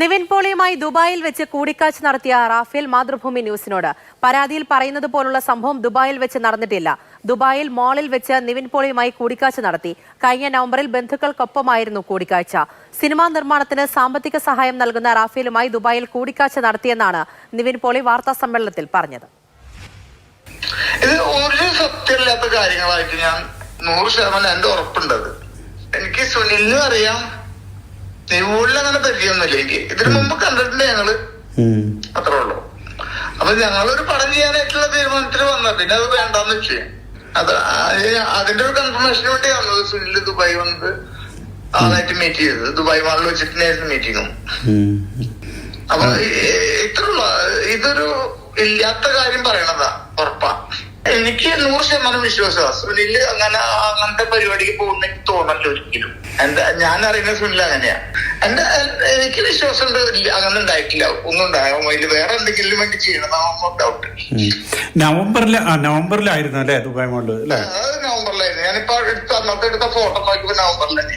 നിവിൻ പോളിയുമായി ദുബായിൽ വെച്ച് കൂടിക്കാഴ്ച നടത്തിയ റാഫേൽ മാതൃഭൂമി ന്യൂസിനോട് പരാതിയിൽ പറയുന്നത് പോലുള്ള സംഭവം ദുബായിൽ വെച്ച് നടന്നിട്ടില്ല. ദുബായിൽ മാളിൽ വെച്ച് നിവിൻ പോളിയുമായി കൂടിക്കാഴ്ച നടത്തി. കഴിഞ്ഞ നവംബറിൽ ബന്ധുക്കൾക്കൊപ്പമായിരുന്നു കൂടിക്കാഴ്ച. സിനിമാ നിർമ്മാണത്തിന് സാമ്പത്തിക സഹായം നൽകുന്ന റാഫേലുമായി ദുബായിൽ കൂടിക്കാഴ്ച നടത്തിയെന്നാണ് നിവിൻ പോളി വാർത്താ സമ്മേളനത്തിൽ പറഞ്ഞത്. ഇത് കാര്യങ്ങളായിട്ട് ഞാൻ എനിക്ക് സുനിലിനും അറിയാം നിവൂളിൽ അങ്ങനെ പരിചയമൊന്നുമില്ല എനിക്ക് ഇതിനു മുമ്പ് കണ്ടിട്ടില്ല ഞങ്ങൾ. അത്രേ ഉള്ളൂ. അപ്പൊ ഞങ്ങളൊരു പടം ചെയ്യാനായിട്ടുള്ള തീരുമാനത്തിൽ വന്ന. പിന്നെ അത് വേണ്ടാന്ന് വെച്ചു. അത് അതിന്റെ ഒരു കൺഫർമേഷന് വേണ്ടി വന്നത് സുനിൽ ദുബായ് വന്നത്. ആളായിട്ട് മീറ്റ് ചെയ്തത്. ദുബായ് മാളിൽ വെച്ചിട്ടുണ്ടായിരുന്നു മീറ്റിങ്ങും അപ്പൊ ഇത്ര ഇതൊരു ഇല്ലാത്ത കാര്യം പറയണതാ. ഉറപ്പാ. എനിക്ക് നൂറ് ശതമാനം വിശ്വാസമാണ്. സുനിൽ അങ്ങനെ അങ്ങനത്തെ പരിപാടിക്ക് പോകുന്ന എനിക്ക് തോന്നല്ല ഒരിക്കലും. എന്താ ഞാൻ അറിയുന്ന സുനിൽ അങ്ങനെയാ. എന്റെ എനിക്ക് വിശ്വാസമുണ്ട് ഇല്ല, അങ്ങനെ ഉണ്ടായിട്ടില്ല. ഒന്നും ഉണ്ടാകും അതിൽ വേറെ എന്തെങ്കിലും വേണ്ടി ചെയ്യണം ഡൗട്ട് നവംബറിൽ നവംബറിലായിരുന്നു അല്ലേ ദുബായ് മോളിൽ അല്ലേ? അത് നവംബറിലായിരുന്നു. ഞാനിപ്പോ എടുത്ത അന്നത്തെ എടുത്ത ഫോട്ടോ നോക്കിയപ്പോ നവംബറിലാണ്